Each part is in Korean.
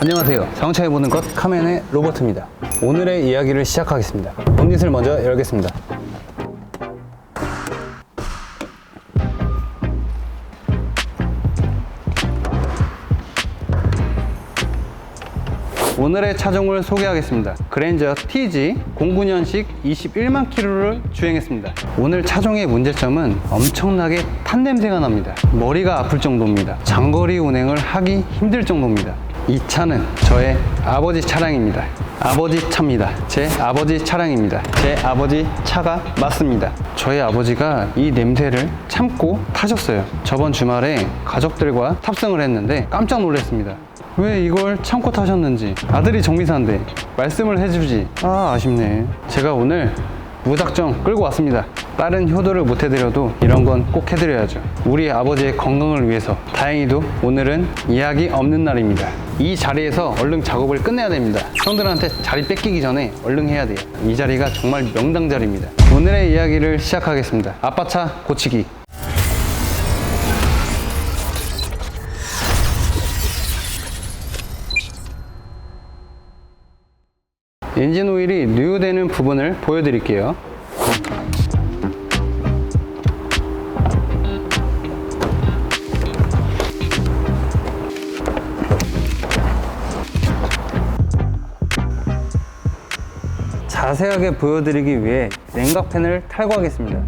안녕하세요. 자동차에 보는 것 카멘의 로버트입니다. 오늘의 이야기를 시작하겠습니다. 본닛을 먼저 열겠습니다. 오늘의 차종을 소개하겠습니다. 그랜저 TG 09년식 21만 킬로를 주행했습니다. 오늘 차종의 문제점은 엄청나게 탄 냄새가 납니다. 머리가 아플 정도입니다. 장거리 운행을 하기 힘들 정도입니다. 이 차는 저의 아버지 차량입니다. 아버지 차입니다. 제 아버지 차량입니다. 제 아버지 차가 맞습니다. 저희 아버지가 이 냄새를 참고 타셨어요. 저번 주말에 가족들과 탑승을 했는데 깜짝 놀랐습니다. 왜 이걸 참고 타셨는지 아들이 정비사인데 말씀을 해주지. 아 아쉽네. 제가 오늘 무작정 끌고 왔습니다. 다른 효도를 못 해드려도 이런 건 꼭 해드려야죠. 우리 아버지의 건강을 위해서 다행히도 오늘은 이야기 없는 날입니다. 이 자리에서 얼른 작업을 끝내야 됩니다. 형들한테 자리 뺏기기 전에 얼른 해야 돼요. 이 자리가 정말 명당 자리입니다. 오늘의 이야기를 시작하겠습니다. 아빠 차 고치기 엔진 오일이 누유되는 부분을 보여드릴게요. 자세하게 보여드리기 위해 냉각팬을 탈거하겠습니다.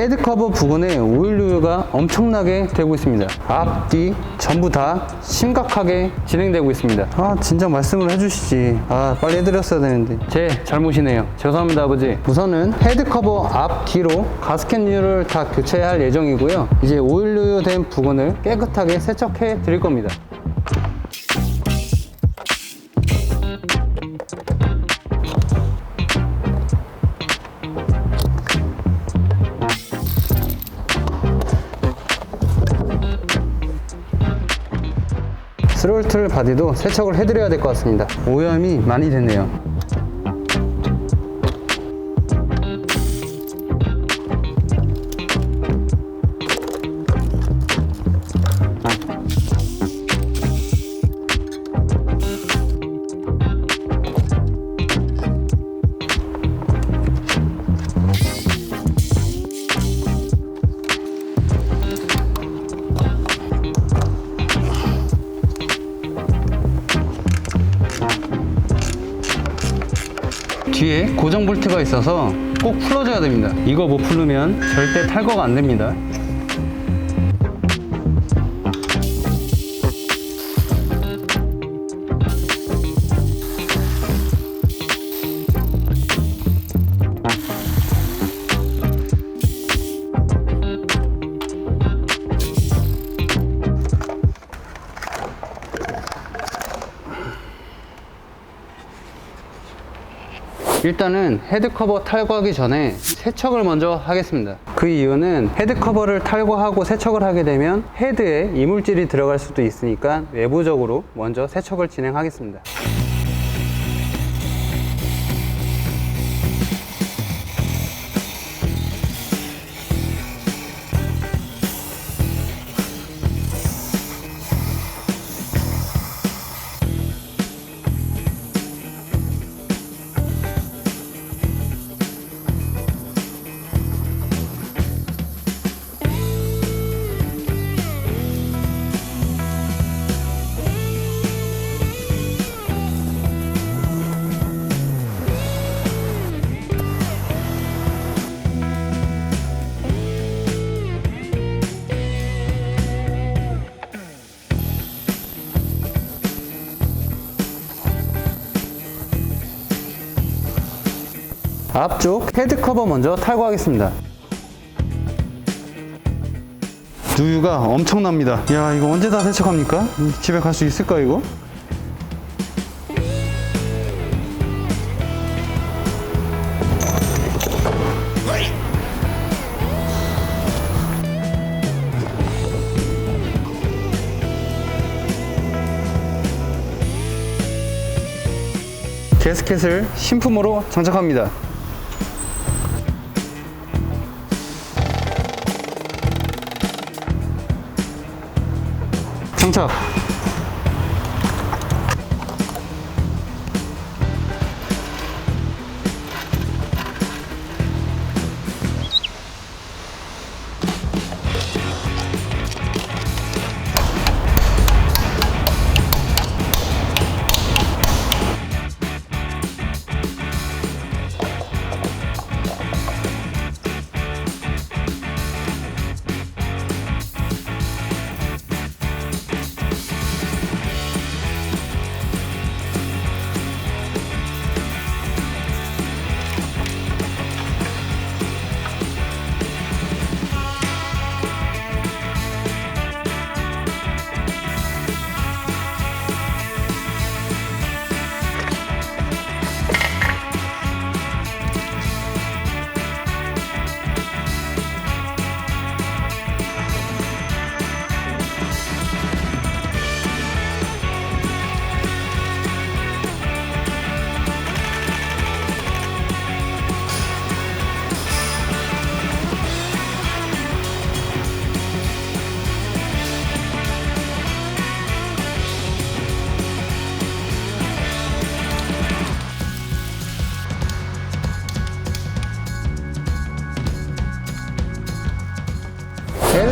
헤드커버 부근에 오일류가 엄청나게 되고 있습니다. 앞, 뒤 전부 다 심각하게 진행되고 있습니다. 아 진짜 말씀을 해주시지. 아 빨리 해드렸어야 되는데 제 잘못이네요. 죄송합니다 아버지. 우선은 헤드커버 앞, 뒤로 가스켓류를 다 교체할 예정이고요. 이제 오일류 된 부근을 깨끗하게 세척해 드릴 겁니다. 스롤틀 바디도 세척을 해드려야 될 것 같습니다. 오염이 많이 됐네요. 뒤에 고정 볼트가 있어서 꼭 풀어줘야 됩니다. 이거 못 풀으면 절대 탈거가 안 됩니다. 일단은 헤드커버 탈거하기 전에 세척을 먼저 하겠습니다. 그 이유는 헤드커버를 탈거하고 세척을 하게 되면 헤드에 이물질이 들어갈 수도 있으니까 외부적으로 먼저 세척을 진행하겠습니다. 앞쪽 헤드 커버 먼저 탈거하겠습니다. 누유가 엄청납니다. 야, 이거 언제 다 세척합니까? 음, 집에 갈 수 있을까, 이거? 게스켓을 신품으로 장착합니다. 장착.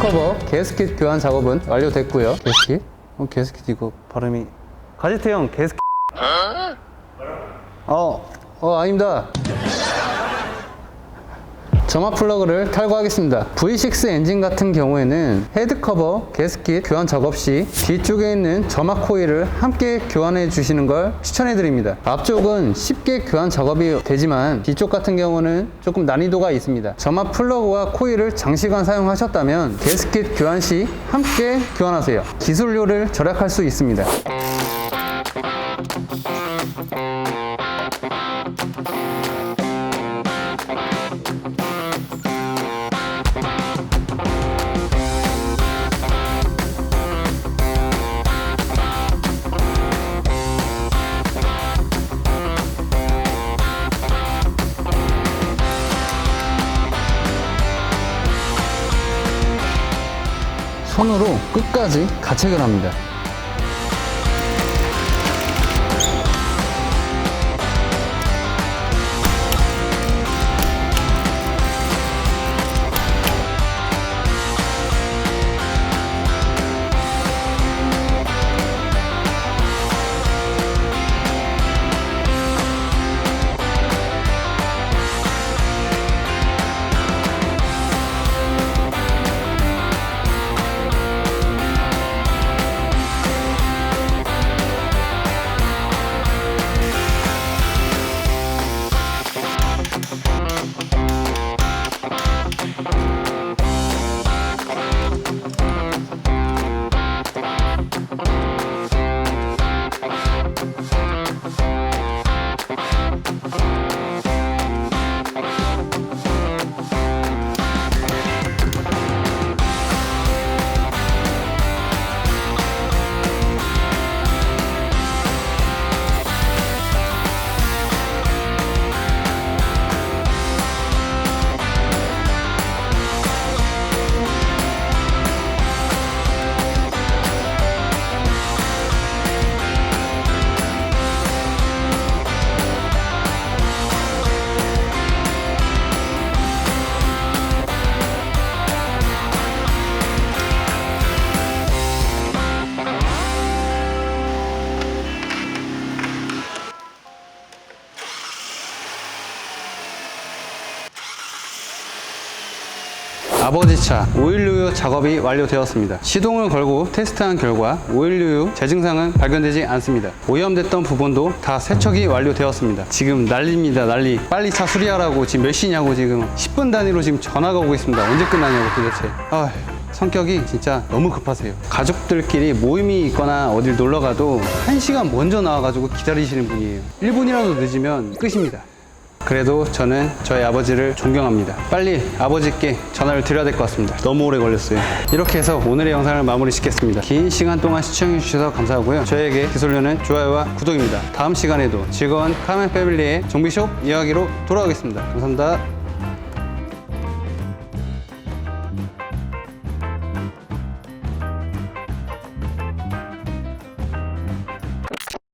헤드 커버 게스킷 교환 작업은 완료됐고요. 게스킷? 어, 게스킷 이거 발음이 가지트 형 게스킷. 어, 어 아닙니다. 점화 플러그를 탈거하겠습니다. V6 엔진 같은 경우에는 헤드 커버, 게스킷 교환 작업 시 뒤쪽에 있는 점화 코일을 함께 교환해 주시는 걸 추천해 드립니다. 앞쪽은 쉽게 교환 작업이 되지만 뒤쪽 같은 경우는 조금 난이도가 있습니다. 점화 플러그와 코일을 장시간 사용하셨다면 게스킷 교환 시 함께 교환하세요. 기술료를 절약할 수 있습니다. 끝까지 가책을 합니다. 아버지 차 오일류유 작업이 완료되었습니다. 시동을 걸고 테스트한 결과 오일류유 재증상은 발견되지 않습니다. 오염됐던 부분도 다 세척이 완료되었습니다. 지금 난리입니다, 난리. 빨리 차 수리하라고 지금 몇 시냐고 지금 10분 단위로 지금 전화가 오고 있습니다. 언제 끝나냐고 도대체. 아, 성격이 진짜 너무 급하세요. 가족들끼리 모임이 있거나 어딜 놀러 가도 1시간 먼저 나와가지고 기다리시는 분이에요. 1분이라도 늦으면 끝입니다. 그래도 저는 저희 아버지를 존경합니다. 빨리 아버지께 전화를 드려야 될 것 같습니다. 너무 오래 걸렸어요. 이렇게 해서 오늘의 영상을 마무리 짓겠습니다. 긴 시간 동안 시청해주셔서 감사하고요. 저에게 기술료는 좋아요와 구독입니다. 다음 시간에도 즐거운 카멘 패밀리의 정비숍 이야기로 돌아오겠습니다. 감사합니다.